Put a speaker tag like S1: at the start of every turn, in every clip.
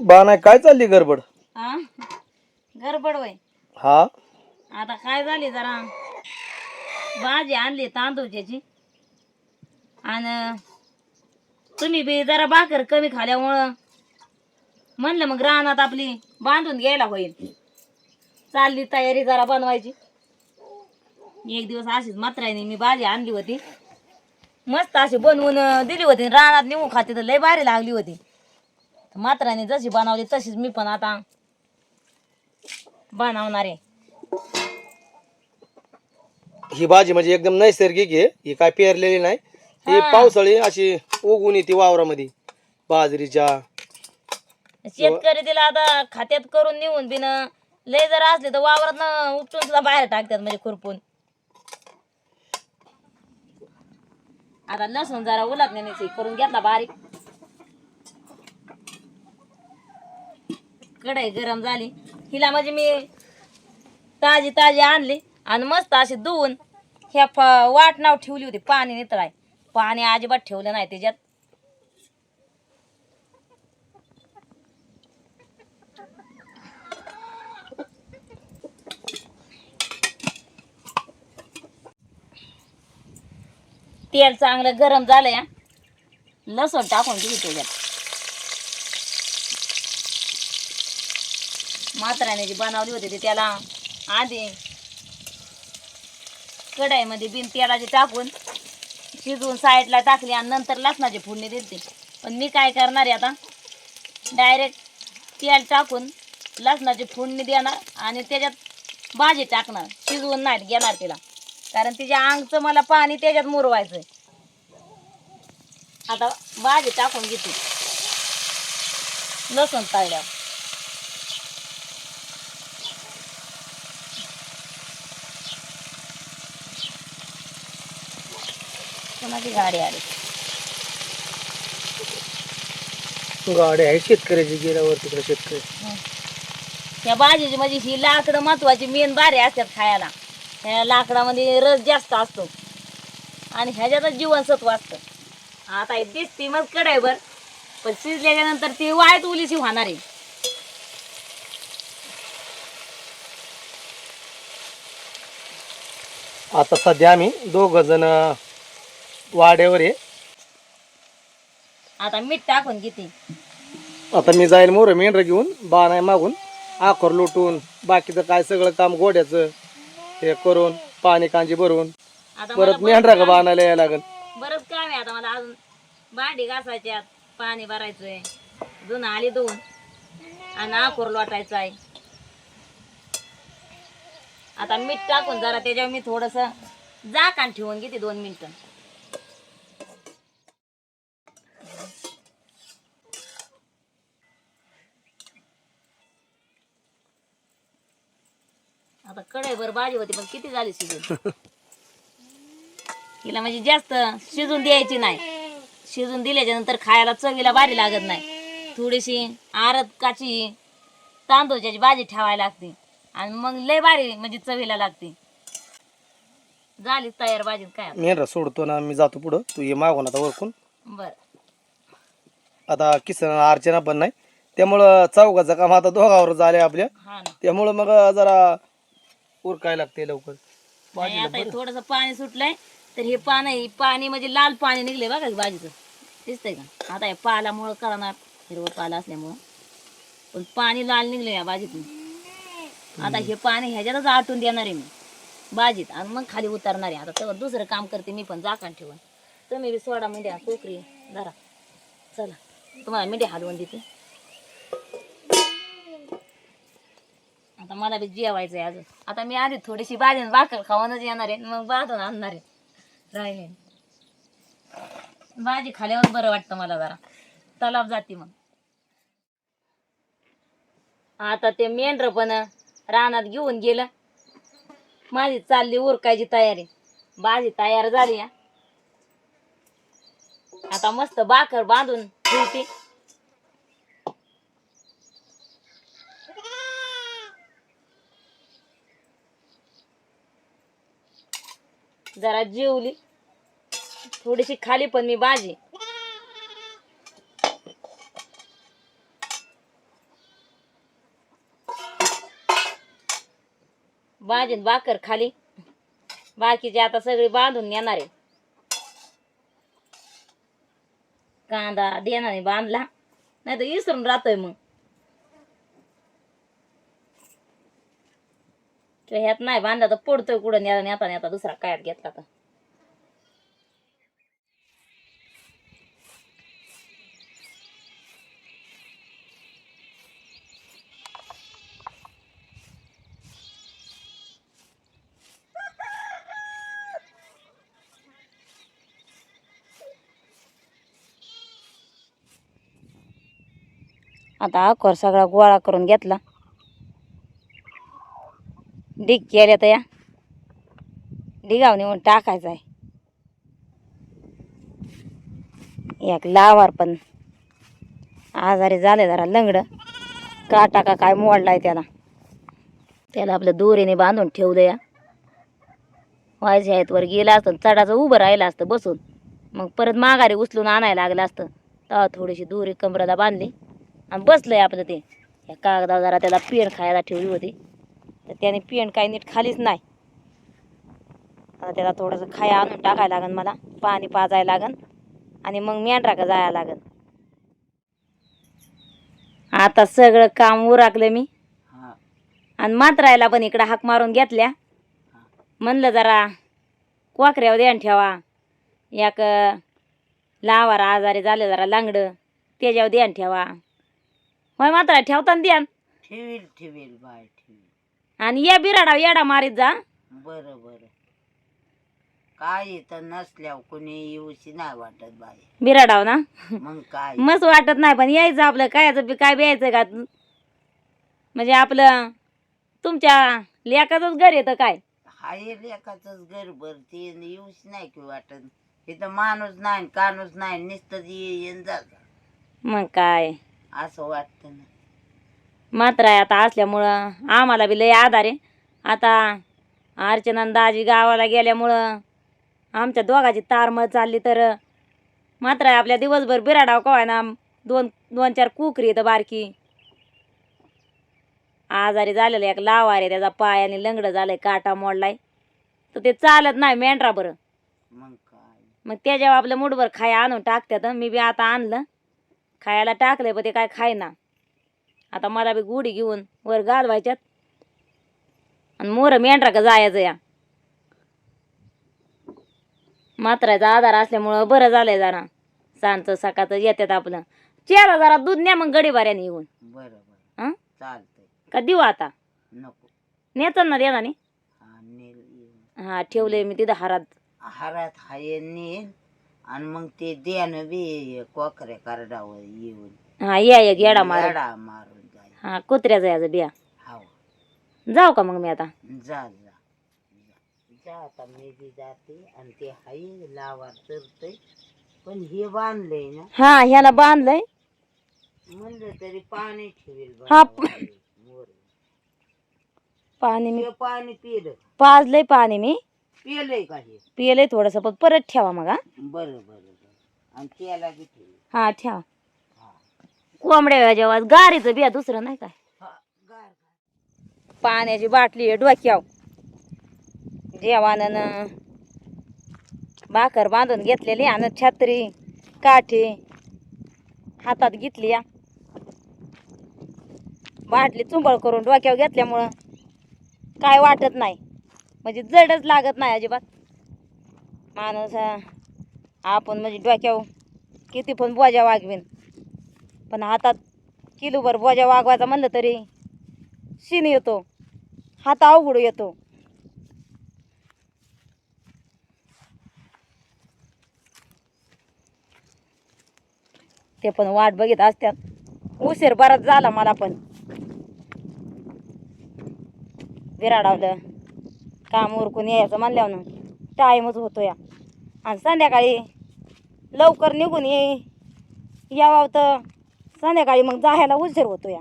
S1: बा नाही काय चालली गडबड?
S2: हा गडबड वय
S1: हा?
S2: आता काय झाली जरा? भाजी आणली तांदूळच्याची आणि तुम्ही बी जरा भाकर कमी खाल्यामुळं म्हणलं मग रानात आपली बांधून घ्यायला होईल. चालली तयारी जरा बनवायची. एक दिवस अशीच मात्राने मी भाजी आणली होती. मस्त अशी बनवून दिली होती. रानात निघून खाते तर लय भारी लागली होती. मात्राने जशी बनवली तशीच मी पण आता बनवणार आहे.
S1: ही भाजी म्हणजे एकदम नैसर्गिक आहे. ही काय पेरलेली नाही. ही. पावसाळी अशी उगून येते वावरामध्ये. बाजरीच्या.
S2: शेतकरी तिला आता खात्यात करून नेऊन बिन लय जर असले तर वावरात उपटून सुद्धा बाहेर टाकतात म्हणजे खुरपून. आता लसूण जरा उलट नाही करून घेतला बारीक. कढई गरम झाली. हिला म्हणजे मी ताजी ताजी आणली आणि मस्त अशी धुवून ह्या फ वाट नाव ठेवली होती पाणी नितळाय. पाणी अजिबात ठेवलं नाही त्याच्यात. तेल चांगलं गरम झालं या लसूण टाकून दिली त्याच्यात. मात्राने जी बनवली होती ती त्याला आधी कढाईमध्ये बिन तेलाची टाकून शिजवून साईडला टाकली आणि नंतर लसणाची फोडणी दिली. पण मी काय करणार आहे आता? डायरेक्ट तेल टाकून लसणाची फोडणी देणार आणि त्याच्यात भाजी टाकणार. शिजवून नाही घेणार तिला. कारण तिच्या अंगचं मला पाणी त्याच्यात मुरवायचंय. आता भाजी टाकून घेते. लसूण तळल्यावर. कोणाची गाडी आली?
S1: गाडी आहे शेतकऱ्याची गेल्यावर तिकडे शेतकरी.
S2: त्या भाजीची म्हणजे ही लाकडं महत्वाची मेन भारी असतात खायला. ह्या लाकडामध्ये रस जास्त असतो. आणि ह्याच्यातच जीवनसत्व असतं. आता हे दिसते मग कढाईवर पण शिजल्याच्या नंतर ती वायत उलीशी होणार आहे.
S1: आता सध्या आम्ही दोघ जण वाड्यावर आहे.
S2: आता मीठ टाकून घेते.
S1: आता मी जाईल मोर मेंढर घेऊन बा नाही मागून. आखर लुटून बाकीचं काय सगळं काम गोड्याचं. हे करून पाणी कांजी भरून.
S2: आता मला
S1: परत मेंढरा का बाणायला यायला लागेल.
S2: बरंच काम आहे आता मला अजून. भांडी घासायच्यात पाणी भरायचंय. जुनं आली दोन. आणि आकोर लोटायचं आहे. आता मीठ टाकून जरा त्याच्यावर मी थोडस झाकण ठेवून घेते दोन मिनिटं. आता कढईभर भाजी होती पण किती झाली शिजून? तिला म्हणजे जास्त शिजून द्यायची नाही. शिजून दिल्याच्या नंतर खायला चवीला भारी लागत नाही. थोडीशी आरत काची तांदूळच्याची भाजी ठेवायला लागते. आणि मग लय भारी म्हणजे चवीला लागते. झाली तयार भाजी काय?
S1: मेंढरा सोडतो ना मी जातो पुढं. तू ये मागून आता वरकून.
S2: बर.
S1: आता किसन अर्चना पण नाही. त्यामुळं चौकाचं काम आता दोघावर झाले आपल्या
S2: हा ना.
S1: त्यामुळं मग जरा उरकाय लागते लवकर.
S2: नाही आता थोडस पाणी सुटलंय तर हे पाणी पाणी म्हणजे लाल पाणी निघले बघा हे भाजीचं. दिसतंय का? आता हे पालामुळं कळणार हिरवं पाला असल्यामुळं. पण पाणी लाल निघले या भाजीतून. आता हे पाणी ह्याच्यातच आटून देणार आहे मी भाजीत. आणि मग खाली उतरणार आहे. आता तेव्हा दुसरं काम करते मी पण जाकण ठेवून. तुम्ही बी सोडा मिंड्या कोकरी धरा. चला तुम्हाला मिंड्या हलवून देते. आता मला बी जेवायचं आहे अजून. आता मी आधी थोडीशी भाजी आणि भाकर खाऊनच येणार आहे. मग बांधून आणणार आहे. राहिले. भाजी खाल्यावर बरं वाटतं मला जरा. तलाव जाते मग. आता ते मेंढर पण रानात घेऊन गेलं. माझी चालली उरकायची तयारी. भाजी तयार झाली आता मस्त भाकर बांधून ठेवते. जरा जेवली. थोडीशी खाली पण मी भाजी. भाजीन भाकर खाली. बाकीचे आता सगळी बांधून येणार आहे. कांदा देणार बांधला. नाही तर इसरून राहतोय मग. किंवा ह्यात नाही बांधला तर पडतोय कुठं नेता नेता नेता दुसरा कायात घेतला तर. आता आकोर सगळा गोळा करून घेतला. डिग केल्या या डिगाव नेऊन टाकायचा आहे एक लावार पण. आजारी झाले जरा लंगड. का टाका काय मोडलाय त्याला. त्याला आपल्या दोरीने बांधून ठेवलं या व्हायचे आहेत वर गेला असतं चढाचं उभं राहिलं असतं बसून. मग परत माघारी उचलून आणायला लागलं असतं. तेव्हा थोडीशी दोरी कमराला बांधली. आणि बसलंय आपलं ते. या कागदावर जरा त्याला पेन खायला ठेवली होती. तर त्याने पेन काही नीट खालीच नाही. आता त्याला थोडंसं खाया आणून टाकायला लागन मला पाणी पाजायला लागन आणि मग मेंढरा का जायला लागन. आता सगळं काम उराकलं मी. आणि मात्रायला पण इकडं हाक मारून घेतल्या. म्हणलं जरा कोकऱ्यावर ध्यान ठेवा. एक लावार आजारी झाले जरा लांगडं त्याच्यावर ध्यान ठेवा. होय मात्र ठेवताना ध्यान.
S3: ठेवील ठेवील बाय ठेवील.
S2: आणि या बिराडा येडा मारीत जा.
S3: बरं बरं. काय इथं नसल्यावर कोणी येऊशी नाही वाटत बाय
S2: बिराडाव ना?
S3: मग काय?
S2: मस्त वाटत नाही पण यायचं आपलं. कायचं बी काय ब्यायचं का? म्हणजे आपलं तुमच्या लेकाचंच घर येतं काय?
S3: हाय लेखाच घर भर ते येऊच नाही की वाटत. इथं माणूस नाही कानूस नाही नुसतं जात
S2: मग काय?
S3: असं वाटतं ना.
S2: मात्र आहे आता असल्यामुळं आम्हाला बी लय आधार आहे. आता अर्चना दाजी गावाला गेल्यामुळं आमच्या दोघाची तारमळ चालली तर मात्र आहे आपल्या दिवसभर बिराडाव कवाय ना दोन दोन चार कुकरी येतं बारकी. आजारी झालेलं एक लावार आहे त्याचा पाय आणि लंगडं झालंय काटा मोडलाय. तर ते चालत नाही मेंढरा बरं.
S3: मग
S2: त्याच्यावर आपलं मुठभर खाया आणून टाकतात मी बी आता आणलं. खायला टाकलंय पण ते काय खायना. आता मला बी गुढी घेऊन वर घालवायच्यात. आणि मोर मेंढरा का जायचं या. मात्राचा आधार असल्यामुळं बरं झालंय जरा. सांचं सकाळचं येतात आपलं. चेला जरा दूध न्या मग गडी बाऱ्याने येऊन.
S3: बरं बरं.
S2: हं?
S3: चालतंय.
S2: का देऊ आता?
S3: नको.
S2: नेतं ना देणार नाही?
S3: हा नेल.
S2: हा ठेवलंय मी तिथं हारात.
S3: हारात हाय नेल. आणि मग ते देणं बी कोकऱ्या करडावर येऊन.
S2: हा या एक येडा मार
S3: येडा मारून.
S2: हा कुत्र्याचं याचं बिया.
S3: हाव.
S2: जाऊ का मग मी आता?
S3: जा जा. जा आता मी बी जाते आणि ते हाय लावार चरतय. पण हे बांधलंय ना?
S2: हा ह्याला बांधलंय.
S3: म्हणलं तरी पाणी ठेवेल
S2: हा.
S3: मोर.
S2: पाणी मी
S3: हे पाणी पिलं
S2: पाजलंय पाणी मी.
S3: पिलंय का हे?
S2: पिलंय थोडस परत ठेवा मग हा.
S3: बरं बरं बरं. आणि त्याला बी ठेवेल.
S2: हा ठेवा. कोंबड्या जेव्हा गारीचं बिया दुसरं नाही काय. पाण्याची बाटली आहे डोक्याव जेवानं भाकर बांधून घेतलेली आणि छत्री काठी हातात घेतली या. बाटली चुंबळ करून डोक्यावर घेतल्यामुळं काय वाटत नाही. म्हणजे जडच लागत नाही अजिबात. माणूस आपण म्हणजे डोक्यावर किती पण बोजा वागवीन. पण हातात किलोभर बोजा वागवायचा म्हणलं तरी शिन येतो. हात अवघड येतो. ते पण वाट बघित असत्यात. उशीर बराच झाला मला पण. विराडावलं. काम उरकून यायचं म्हणल्यावर टाईमच होतो या आणि संध्याकाळी लवकर निघून ये. यावं तर संध्याकाळी मग जायला उशीर होतो या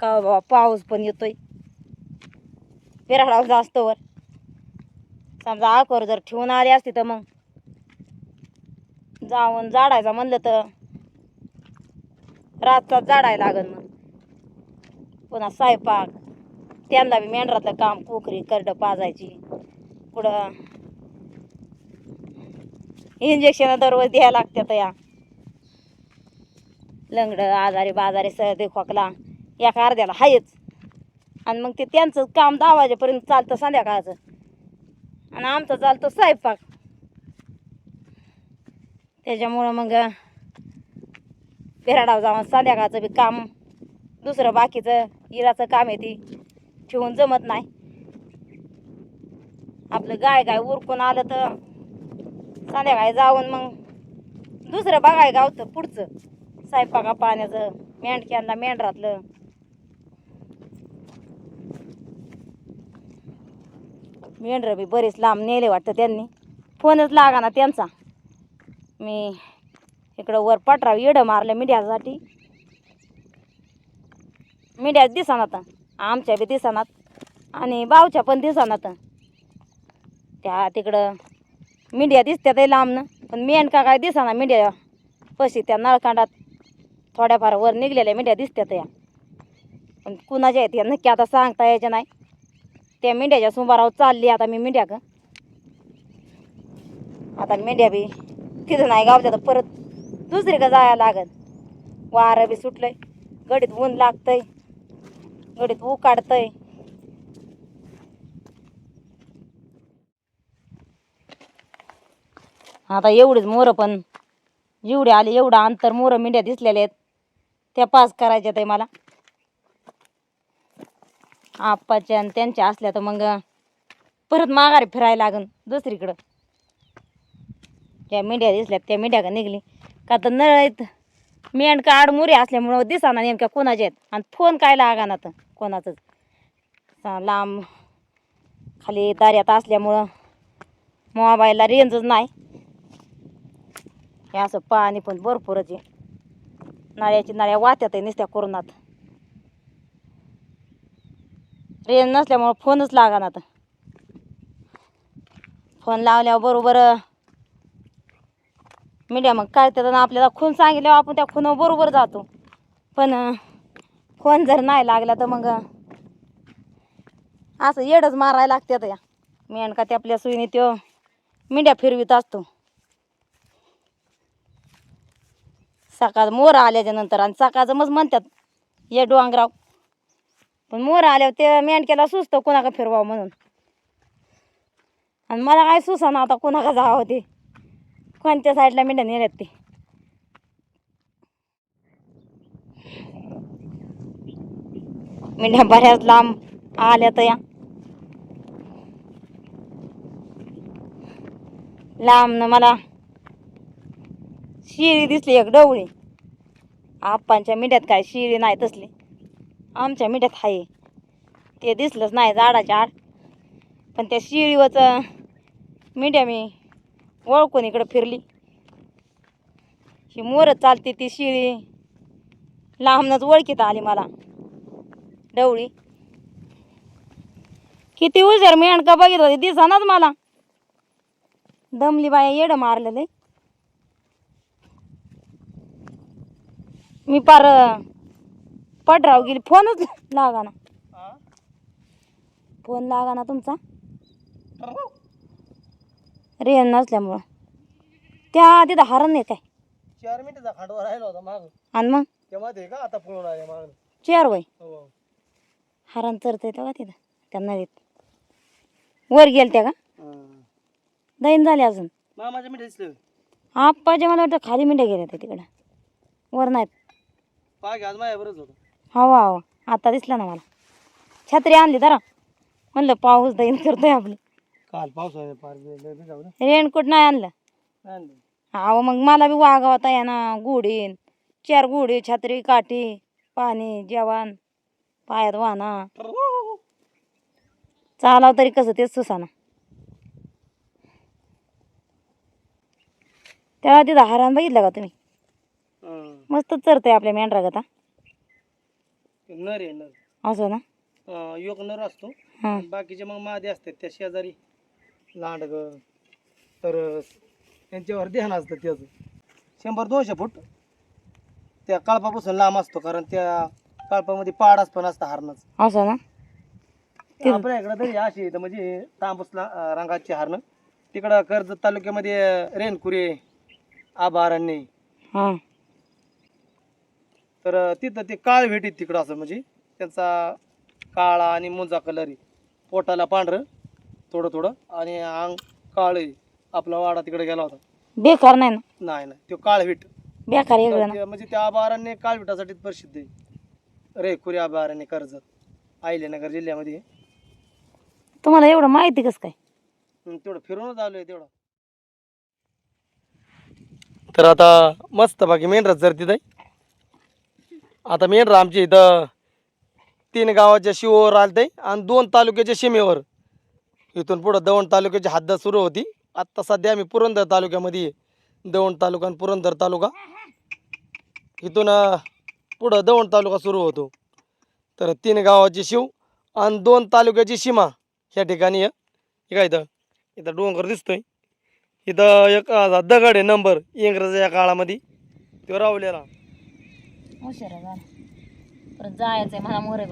S2: का हो बाबा पाऊस पण येतोय. विराडाव जास्तवर समजा आकर जर ठेवून आली असती तर मग. जाऊन जाडायचं म्हणलं तर. रातचा जाडायला लागन मग. पुन्हा स्वयंपाक. त्यांना बी मेंढरातलं काम कोकरी करडं पाजायची. पुढं. इंजेक्शन दररोज द्यायला लागतात या. लंगडं आजारी बाजारी सर्दी खोकला. एका अर्ध्याला हायच. आणि मग ते त्यांचं काम दहा वाजेपर्यंत चालतं संध्याकाळचं. आणि आमचं चालतं स्वयंपाक. त्याच्यामुळं मग पेराडाव जाऊन संध्याकाळचं बी काम दुसरं बाकीचं इराचं काम आहे ती ठेवून जमत नाही. आपलं गाय गाय उरकून आलं तर संध्याकाळी जाऊन मग दुसरं बघाय गावतं पुढचं. स्वयंपाका पाण्याचं मेंढक्यांना मेंढरातलं. मेंढरं बी बरेच लांब नेले वाटतं त्यांनी. फोनच लागा ना त्यांचा. मी इकडं वर पटराव येडं मारलं मीडियासाठी. मीडियात दिसानात आमच्या बी दिसानात आणि बावच्या पण दिसानात. त्या तिकडं मीडिया दिसत्यात लांबनं पण मेंढका काय दिसाना मीडिया पशी त्या नळकांडात. थोड्याफार वर निघलेल्या मेंढ्या दिसत्यात या पण कुणाच्या आहेत या? नक्की आता सांगता यायच्या नाही. त्या मेंढ्याच्या सुमारावर चालली आता मी मेंढ्या ग आता मेंढ्या बी तिथं नाही गावच्या तर परत दुसरीकडे जायला लागत वारं बी सुटलंय. गडीत ऊन लागतंय. गडीत ऊ काढतंय. आता एवढीच मोरं पण जेवढे आले एवढं अंतर मोरं मेंढ्या दिसलेले आहेत. त्या पास करायच्या ते मला. आप्पाच्या आणि त्यांच्या असल्या तर मग परत माघारी फिरायला लागन दुसरीकडं. ज्या मेंढ्या दिसल्यात त्या मेंढ्या का निघली? का तर नळीत मेंढका आडमुरी असल्यामुळं दिसाना नेमक्या कोणाच्या आहेत? आणि फोन काय लागाना तर कोणाचंच? लांब खाली दाऱ्यात असल्यामुळं मोबाईलला रेंजच नाही. हे असं पाणी पण भरपूरच आहे. नळ्याची नळ्या वात्यात आहे नुसत्या कोरोनात. रेंज नसल्यामुळं फोनच लागाना तर फोन लावल्यावर बरोबर मीडिया मग काय त्यानं आपल्याला खून सांगितल्यावर आपण त्या खुनावर बरोबर जातो. पण फोन जर नाही लागला तर मग असं येडच मारायला लागतात या. मेंढका ते आपल्या सुईने त्यो मिंड्या फिरवीत असतो. सकाळ मोर आल्याच्यानंतर आणि सकाळचं मग म्हणतात ये डोंगराव. पण मोर आल्यावर ते मेंढक्याला सुचतं कोणाका फिरवावं म्हणून. आणि मला काय सुसाना आता कोणाका जावं ते? कोणत्या साईडला मेंढ्या नेल्यात ते? मेंढ्या बऱ्याच लांब आल्या तर या. लांब ना मला शिळी दिसली एक डवळी. आप्पांच्या मिठ्यात काय शिळी नाही तसली. आमच्या मिठ्यात आहे ते दिसलंच नाही झाडाच्या आड. पण त्या शिळीवच मिठ्या मी ओळखून इकडं फिरली. ही मोरच चालते ती शिळी लांबनच ओळखीत आली मला. डवळी. किती हुशार मेंढका बघित होती दिसानाच मला. दमली बाया येडं मारलेलं मी पार पडराव गेली. फोनच लागाना फोन लागाना तुमचा. रेन नसल्यामुळं. त्या तिथं हरण आहे काय?
S1: चार मिनिटाचा खांडवा राहिला होता माग.
S2: आणि मग?
S1: तेव्हा ते का? आता पळून आले माग.
S2: चेअर वय.
S1: हो.
S2: हरण चरतंय तेव्हा तिथं. त्या नदीत. वर गेल त्या का दैन झाले अजून.
S1: मामाच्या मिठा दिसले.
S2: मला वाटतं खाली मिंड्या गेल्या त्या तिकडं. वर नाहीत.
S1: पाग आज होतं
S2: हवा आता दिसला ना मला. छत्री आणली जरा. म्हणलं पाऊस दैन करतोय आपलं.
S1: काल जाऊ
S2: रेनकोट नाही आणलं.
S1: दे
S2: अहो मग मला बी वागावता येणार गुढीन चार गुढी छत्री काठी पाणी जेवण पायात वाहना. चालाव तरी कसं तेच सुसाना. तेव्हा तिथं हरण बघितलं का तुम्ही? मस्त चरतंय आपल्या मेंढरागत
S1: नर आहे नर.
S2: असं ना?
S1: अं, एक नर असतो.
S2: हां.
S1: बाकीचे मग मादे असतात त्या शेजारी. लांडग तरस. त्यांच्यावर ध्यान असतं त्याचं. शंभर दोनशे फूट. त्या कळपापासून लांब असतो कारण त्या कळपामध्ये पाडाच पण असतं हरणाचं.
S2: असं ना?
S1: आपल्या इकडं तरी अशी इथं म्हणजे तांबूस ला- अं, रंगाची हरणं. तिकडं कर्जत तालुक्यामध्ये आबारांनी
S2: हा.
S1: तर तिथं ते काळ भेटीत तिकडं असं म्हणजे त्यांचा काळा आणि मुंजा कलर आहे. पोटाला पांढरं थोडं थोडं. आणि अंग काळ आहे. आपला वाडा तिकडे गेला होता.
S2: बेकार नाही ना?
S1: नाही नाही. तो काळवीट
S2: बेकार वेगळं
S1: तर
S2: ना
S1: ते- म्हणजे त्या आबारांनी काळविटासाठी प्रसिद्ध आहे. रेखुरी आबारांनी कर्जत अहिल्यानगर जिल्ह्यामध्ये. आहे.
S2: तुम्हाला एवढं माहिती कसं काय?
S1: हम्म, तेवढं फिरूनच आलोय तेवढं. तर आता मस्त बाकी मेंढराच जर तिथं आता मेन आमच्या इथं तीन गावाच्या शिववर आलते आणि दोन तालुक्याच्या सीमेवर इथून पुढं दवण तालुक्याची हद्द सुरू होती. आत्ता सध्या आम्ही पुरंदर तालुक्यामध्ये आहे. दवण तालुका आणि पुरंदर तालुका. इथून पुढं दवण तालुका सुरू होतो. तर तीन गावाची शिव आणि दोन तालुक्याची सीमा ह्या ठिकाणी आहे. हे काय इथं? इथं डोंगर दिसतोय. इथं एक दगड आहे नंबर. इंग्रजाच्या काळामध्ये तो रावलेला.
S2: उशिरा झाला. परत जायचंय मला मोरे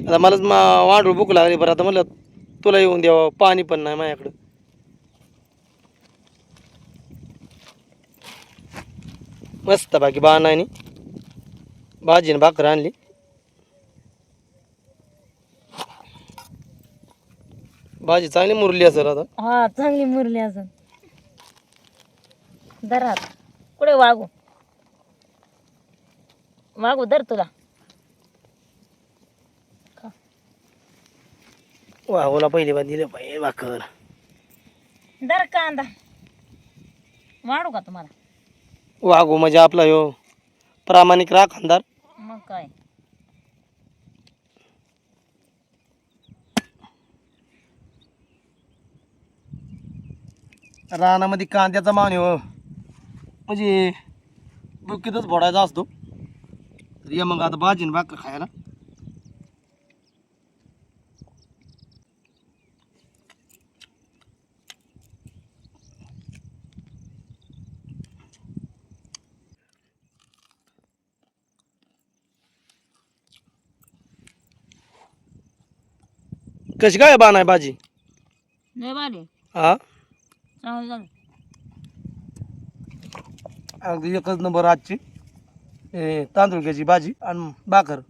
S1: आता मलाच मा वांडूळ भूक लागली बरं. आता म्हणलं तुला येऊन द्यावं पाणी पण नाही माझ्याकडं. मस्त बाकी बा नाही भाजीने भाकर आणली. भाजी चांगली मुरली असेल आता.
S2: हा चांगली मुरली अजून. दरात कुठे वागू? वागू दर तुला.
S1: वाहूला पहिली बार दिले पाहिजे भाकर
S2: दर कांदा. वाढू का तुम्हाला?
S1: वाघू म्हणजे आपला ह्यो प्रामाणिक राखणदार
S2: मग काय?
S1: रानामध्ये कांद्याचा मावणी हो. म्हणजे बुकीतच फोडायचा असतो. तर ये मग आता भाजीन भाकर खायला कशी काय बाण आहे भाजी हा
S2: चांगलं झालं
S1: अगदी एकच नंबर आजची हे तांदूळ घ्यायची भाजी आणि भाकर.